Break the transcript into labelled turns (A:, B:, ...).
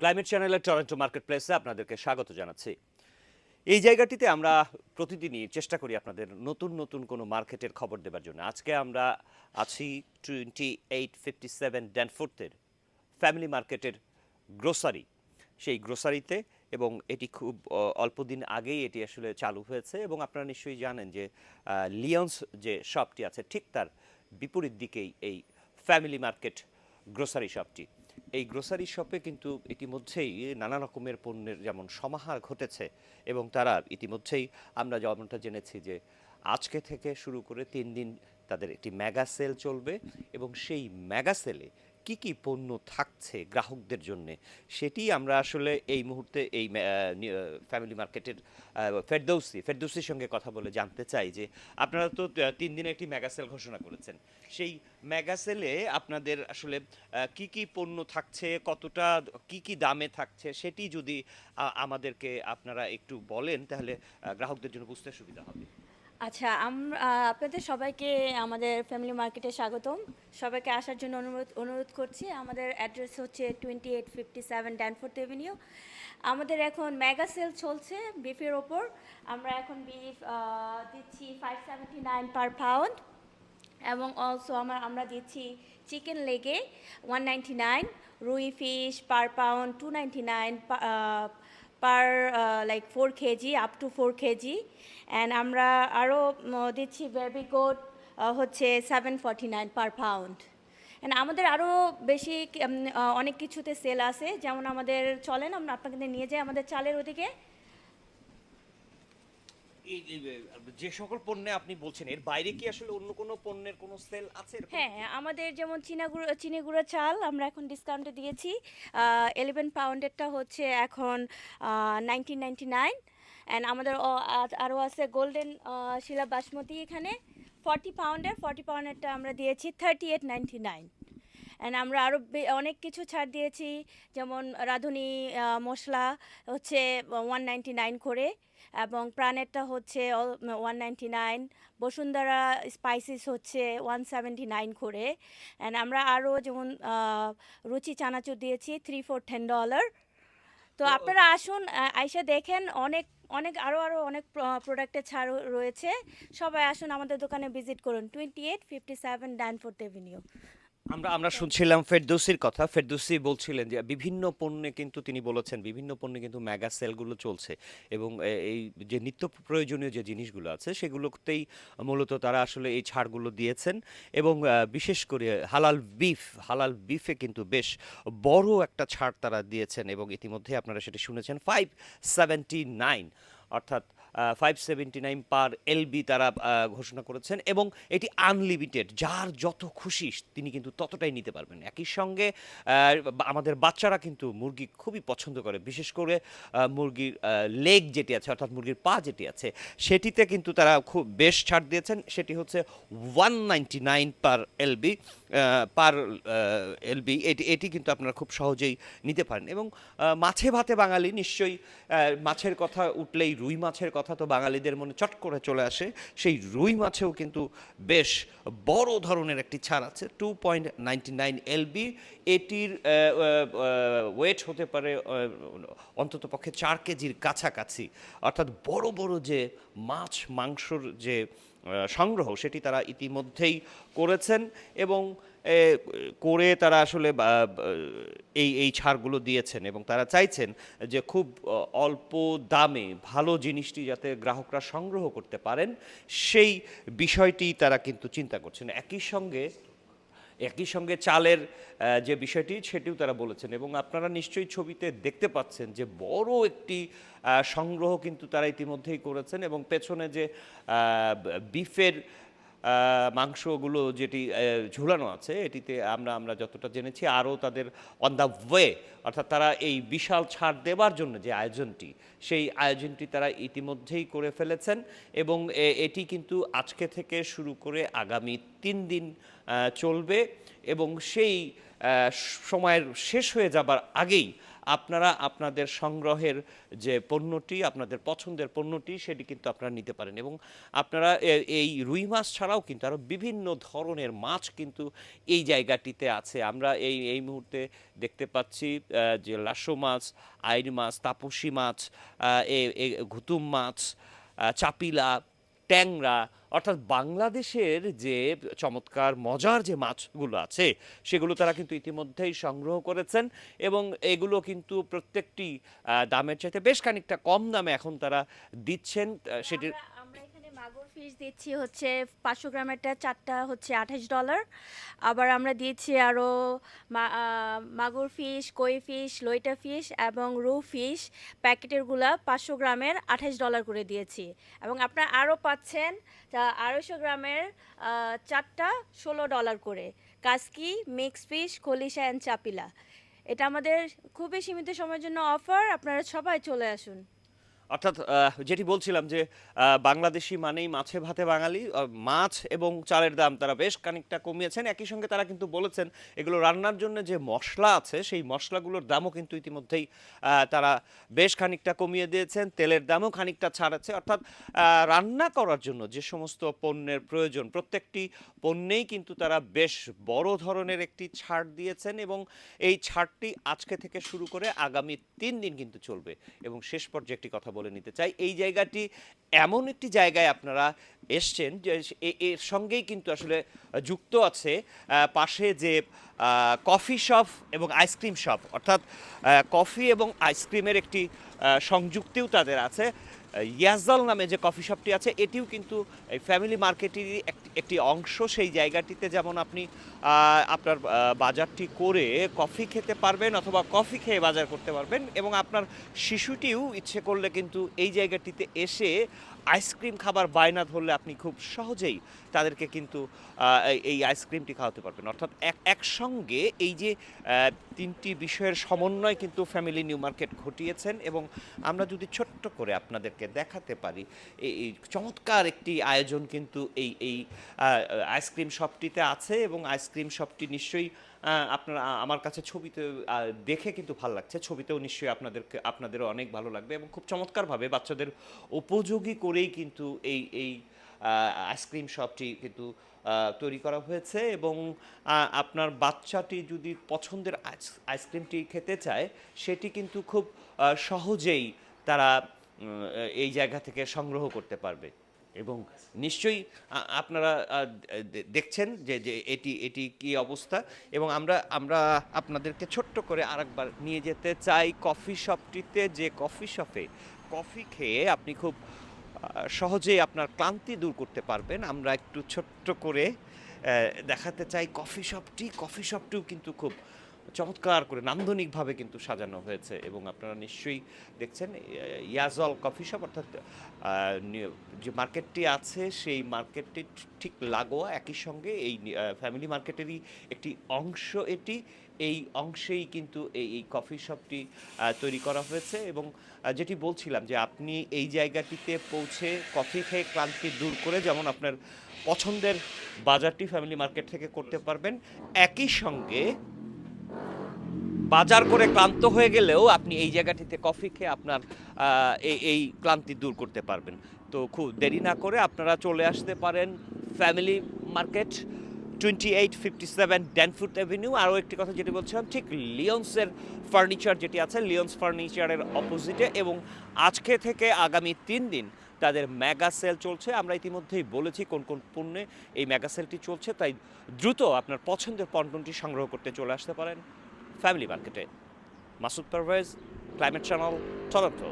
A: Climate চ্যানেলের Toronto market প্লেসে আপনাদেরকে স্বাগত জানাচ্ছি। এই জায়গাটিতে আমরা প্রতিদিনই চেষ্টা করি আপনাদের নতুন নতুন কোনো মার্কেটের খবর দেবার জন্য। আজকে আমরা আছি টোয়েন্টি এইট ফিফটি সেভেন ড্যানফোর্থের ফ্যামিলি মার্কেটের গ্রোসারি। সেই গ্রোসারিতে এবং এটি খুব অল্প দিন আগেই এটি আসলে চালু হয়েছে এবং আপনারা নিশ্চয়ই জানেন যে লিয়ন্স যে শপটি আছে ঠিক তার বিপরীত দিকেই এই ফ্যামিলি মার্কেট গ্রোসারি শপটি। এই গ্রোসারি শপে কিন্তু ইতিমধ্যেই নানা রকমের পণ্যের যেমন সমাহার ঘটেছে এবং তারা ইতিমধ্যেই, আমরা যেমনটা জেনেছি যে আজকে থেকে শুরু করে তিন দিন তাদের একটি মেগা সেল চলবে এবং সেই মেগা সেলে কি কি পণ্য থাকছে গ্রাহকদের জন্য? সেটি আমরা আসলে এই মুহূর্তে এই ফ্যামিলি মার্কেটের ফেরদৌসি ফেরদৌসির সঙ্গে কথা বলে জানতে চাই যে আপনারা তো তিন দিনে একটি মেগা সেল ঘোষণা করেছেন। সেই মেগা সেলে আপনাদের আসলে কি কি পণ্য থাকছে, কতটা, কি কি দামে থাকছে, সেটি যদি আমাদেরকে আপনারা একটু বলেন, তাহলে গ্রাহকদের জন্য বুঝতে সুবিধা হবে।
B: আচ্ছা আমরা, আপনাদের সবাইকে আমাদের ফ্যামিলি মার্কেটে স্বাগতম। সবাইকে আসার জন্য অনুরোধ অনুরোধ করছি। আমাদের অ্যাড্রেস হচ্ছে twenty eight fifty seven Danforth avenue. আমাদের এখন মেগা সেল চলছে বিফের ওপর। আমরা এখন বিফ দিচ্ছি five seventy nine per pound এবং অলসো আমার আমরা দিচ্ছি চিকেন লেগে one ninety nine rui fish per pound two ninety nine per like four KG up to four KG and আমরা আরও দিচ্ছি বেবি গোট হচ্ছে seven forty nine per pound and আমাদের আরও বেশি আহ, অনেক কিছুতে সেল আছে। যেমন আমাদের চলেন আমরা আপনাকে নিয়ে যাই আমাদের চালের ওদিকে।
A: যে সকল পণ্যে আপনি বলছেন, এর বাইরে কি আসলে অন্য কোনো পণ্যের কোনো সেল আছে এরকম?
B: হ্যাঁ আমাদের যেমন চীনা গুঁড়ো চিনি গুঁড়ো চাল আমরা এখন ডিসকাউন্টে দিয়েছি। ইলেভেন পাউন্ডেরটা হচ্ছে এখন নাইনটিন নাইনটি নাইন অ্যান্ড আমাদের আরও আছে গোল্ডেন শিলা বাসমতি এখানে। ফর্টি পাউন্ডের ফর্টি পাউন্ডেরটা আমরা দিয়েছি thirty eight ninety nine and আমরা আরও অনেক কিছু ছাড় দিয়েছি। যেমন রাঁধুনি মশলা হচ্ছে ওয়ান নাইনটি নাইন করে এবং প্রাণেরটা হচ্ছে one ninety nine Bashundhara spices হচ্ছে ওয়ান সেভেন্টি নাইন করে। অ্যান্ড আমরা আরও যেমন রুচি চানাচুর দিয়েছি থ্রি ফোর টেন ডলার তো আপনারা আসুন আইসা দেখেন অনেক অনেক আরও আরও অনেক প্রোডাক্টের ছাড় রয়েছে। সবাই আসুন আমাদের দোকানে ভিজিট করুন। Twenty eight fifty seven Danforth avenue
A: আমরা আমরা শুনছিলাম ফেরদৌসির কথা। ফেরদৌসি বলছিলেন যে, বিভিন্ন পণ্যে কিন্তু তিনি বলেছেন, বিভিন্ন পণ্যে কিন্তু মেগা সেলগুলো চলছে এবং এই যে নিত্য প্রয়োজনীয় যে জিনিসগুলো আছে, সেগুলোতেই মূলত তারা আসলে এই ছাড়গুলো দিয়েছেন এবং বিশেষ করে হালাল বিফ হালাল বিফে কিন্তু বেশ বড় একটা ছাড় তারা দিয়েছেন এবং ইতিমধ্যে আপনারা সেটা শুনেছেন। ফাইভ সেভেন্টি নাইন অর্থাৎ five seventy nine per LB তারা ঘোষণা করেছেন এবং এটি আনলিমিটেড যার যত খুশি তিনি কিন্তু ততটাই নিতে পারবেন। একই সঙ্গে আমাদের বাচ্চারা কিন্তু মুরগি খুবই পছন্দ করে, বিশেষ করে মুরগির লেগ যেটি আছে, অর্থাৎ মুরগির পা যেটি আছে, সেটিতে কিন্তু তারা খুব বেশ ছাড় দিয়েছেন। সেটি হচ্ছে one ninety nine per LB per LB এটি এটি কিন্তু আপনারা খুব সহজেই নিতে পারেন এবং মাছে ভাতে বাঙালি নিশ্চয়ই মাছের কথা উঠলেই রুই মাছের কথা তো বাঙালিদের মনে চট করে চলে আসে। সেই রুই মাছেও কিন্তু বেশ বড় ধরনের একটি ছাড় আছে। Two point ninety nine LB এটির ওয়েট হতে পারে অন্তত পক্ষে চার কেজির কাছাকাছি। অর্থাৎ বড় বড় যে মাছ মাংসর যে সংগ্রহ, সেটি তারা ইতিমধ্যেই করেছেন এবং করে তারা আসলে এই এই ছাড়গুলো দিয়েছেন এবং তারা চাইছেন যে খুব অল্প দামে ভালো জিনিসটি যাতে গ্রাহকরা সংগ্রহ করতে পারেন, সেই বিষয়টি তারা কিন্তু চিন্তা করছেন। একই সঙ্গে একই সঙ্গে চালের যে বিষয়টি, সেটিও তারা বলেছেন এবং আপনারা নিশ্চয়ই ছবিতে দেখতে পাচ্ছেন যে বড় একটি সংগ্রহ কিন্তু তারা ইতিমধ্যেই করেছেন এবং পেছনে যে বিফের মাংসগুলো যেটি ঝুলানো আছে, এটিতে আমরা আমরা যতটা জেনেছি, আরও তাদের অন দ্য ওয়ে অর্থাৎ তারা এই বিশাল ছাড় দেওয়ার জন্য যে আয়োজনটি, সেই আয়োজনটি তারা ইতিমধ্যেই করে ফেলেছেন এবং এটি কিন্তু আজকে থেকে শুরু করে আগামী তিন দিন চলবে এবং সেই সময়ের শেষ হয়ে যাবার আগেই আপনারা আপনাদের সংগ্রহের যে পণ্যটি, আপনাদের পছন্দের পণ্যটি, সেটি কিন্তু আপনারা নিতে পারেন। এবং আপনারা এই রুই মাছ ছাড়াও কিন্তু আরও বিভিন্ন ধরনের মাছ কিন্তু এই জায়গাটিতে আছে। আমরা এই এই মুহূর্তে দেখতে পাচ্ছি যে লাসো মাছ আইর মাছ, তাপসী মাছ ঘুতুম মাছ চাপিলা, ট্যাংরা অর্থাৎ বাংলাদেশের যে চমৎকার, মজার যে মাছগুলো আছে, সেগুলো তারা কিন্তু ইতিমধ্যেই সংগ্রহ করেছেন এবং এগুলো কিন্তু প্রত্যেকটি দামের চাইতে বেশ খানিকটা কম দামে এখন তারা দিচ্ছেন সেটির
B: মাগুর ফিশ দিচ্ছি হচ্ছে পাঁচশো গ্রামেরটা চারটা হচ্ছে আঠাশ ডলার আবার আমরা দিয়েছি আরও মাগুর ফিশ কই ফিশ লইটা ফিশ এবং রু ফিশ প্যাকেটেরগুলা পাঁচশো গ্রামের আঠাশ ডলার করে দিয়েছি। এবং আপনারা আরও পাচ্ছেন আড়াইশো গ্রামের চারটা ষোলো ডলার করে। কাসকি মিক্স ফিশ খলিশা অ্যান্ড চাপিলা। এটা আমাদের খুবই সীমিত সময়ের জন্য অফার আপনারা সবাই চলে আসুন।
A: অর্থাৎ যেটি বলছিলাম যে বাংলাদেশি মানেই মাছে ভাতে বাঙালি মাছ এবং চালের দাম তারা বেশ খানিকটা কমিয়েছেন। একই সঙ্গে তারা কিন্তু বলেছেন, এগুলো রান্নার জন্য যে মশলা আছে, সেই মশলাগুলোর দামও কিন্তু ইতিমধ্যেই তারা বেশ খানিকটা কমিয়ে দিয়েছেন। তেলের দামও খানিকটা ছাড়াচ্ছে। অর্থাৎ রান্না করার জন্য যে সমস্ত পণ্যের প্রয়োজন, প্রত্যেকটি পণ্যেই কিন্তু তারা বেশ বড় ধরনের একটি ছাড় দিয়েছেন এবং এই ছাড়টি আজকে থেকে শুরু করে আগামী তিন দিন কিন্তু চলবে এবং শেষ পর্যায়ে একটি কথা বলে নিতে চাই। এই জায়গাটি এমন একটি জায়গায় আপনারা এসছেন যে এর সঙ্গেই কিন্তু আসলে যুক্ত আছে পাশে যে কফি শপ এবং আইসক্রিম শপ। অর্থাৎ কফি এবং আইসক্রিমের একটি সংযুক্তিও তাদের আছে। ইয়াজল নামে যে কফি শপটি আছে, এটিও কিন্তু এই ফ্যামিলি মার্কেটেরই একটি অংশ। সেই জায়গাটিতে যেমন আপনি আপনার বাজারটি করে কফি খেতে পারবেন অথবা কফি খেয়ে বাজার করতে পারবেন এবং আপনার শিশুটিও ইচ্ছে করলে কিন্তু এই জায়গাটিতে এসে আইসক্রিম খাবার বায়না ধরলে আপনি খুব সহজেই তাদেরকে কিন্তু এই- আইসক্রিমটি খাওয়াতে পারবেন। অর্থাৎ এক, একসঙ্গে এই যে তিনটি বিষয়ের সমন্বয় কিন্তু ফ্যামিলি নিউ মার্কেট ঘটিয়েছেন এবং আমরা যদি ছোট্ট করে আপনাদেরকে দেখাতে পারি। এই চমৎকার একটি আয়োজন কিন্তু এই এই আইসক্রিম শপটিতে আছে এবং আইসক্রিম শপটি নিশ্চয়ই আপনারা, আমার কাছে ছবিতে দেখে কিন্তু ভালো লাগছে। ছবিতেও নিশ্চয়ই আপনাদেরকে, আপনাদেরও অনেক ভালো লাগবে এবং খুব চমৎকারভাবে বাচ্চাদের উপযোগী করেই কিন্তু এই এই আইসক্রিম শপটি কিন্তু তৈরি করা হয়েছে এবং আপনার বাচ্চাটি যদি পছন্দের আইস- আইসক্রিমটি খেতে চায়, সেটি কিন্তু খুব সহজেই তারা এই জায়গা থেকে সংগ্রহ করতে পারবে। এবং নিশ্চয়ই আপনারা দেখছেন যে যে এটি এটি কি অবস্থা। এবং আমরা আমরা আপনাদেরকে ছোট্ট করে আরেকবার নিয়ে যেতে চাই কফি শপটিতে। যে কফি শপে কফি খেয়ে আপনি খুব সহজেই আপনার ক্লান্তি দূর করতে পারবেন। আমরা একটু ছোট্ট করে দেখাতে চাই কফি শপটি। কফি শপটিও কিন্তু খুব চমৎকার করে নান্দনিকভাবে কিন্তু সাজানো হয়েছে এবং আপনারা নিশ্চয়ই দেখছেন ইয়াজল কফি শপ অর্থাৎ যে মার্কেটটি আছে সেই মার্কেটটি ঠিক লাগোয়া একই সঙ্গে এই ফ্যামিলি মার্কেটেরই একটি অংশ এটি। এই অংশেই কিন্তু এই এই কফি শপটি তৈরি করা হয়েছে এবং যেটি বলছিলাম যে আপনি এই জায়গাটিতে পৌঁছে কফি খেয়ে ক্লান্তি দূর করে যেমন আপনার পছন্দের বাজারটি ফ্যামিলি মার্কেট থেকে করতে পারবেন, একই সঙ্গে বাজার করে ক্লান্ত হয়ে গেলেও আপনি এই জায়গাটিতে কফি খেয়ে আপনার এই ক্লান্তি দূর করতে পারবেন। তো খুব দেরি না করে আপনারা চলে আসতে পারেন family market twenty eight fifty seven Danforth avenue আরও একটি কথা যেটি বলছিলাম, ঠিক লিওন্সের ফার্নিচার যেটি আছে লিওন্স ফার্নিচারের অপোজিটে এবং আজকে থেকে আগামী তিন দিন তাদের মেগা সেল চলছে। আমরা ইতিমধ্যেই বলেছি কোন কোন পণ্যে এই মেগা সেলটি চলছে, তাই দ্রুত আপনার পছন্দের পণ্যটি সংগ্রহ করতে চলে আসতে পারেন। ফ্যামিলি মার্কেটে Masud Parvez climate channel Toronto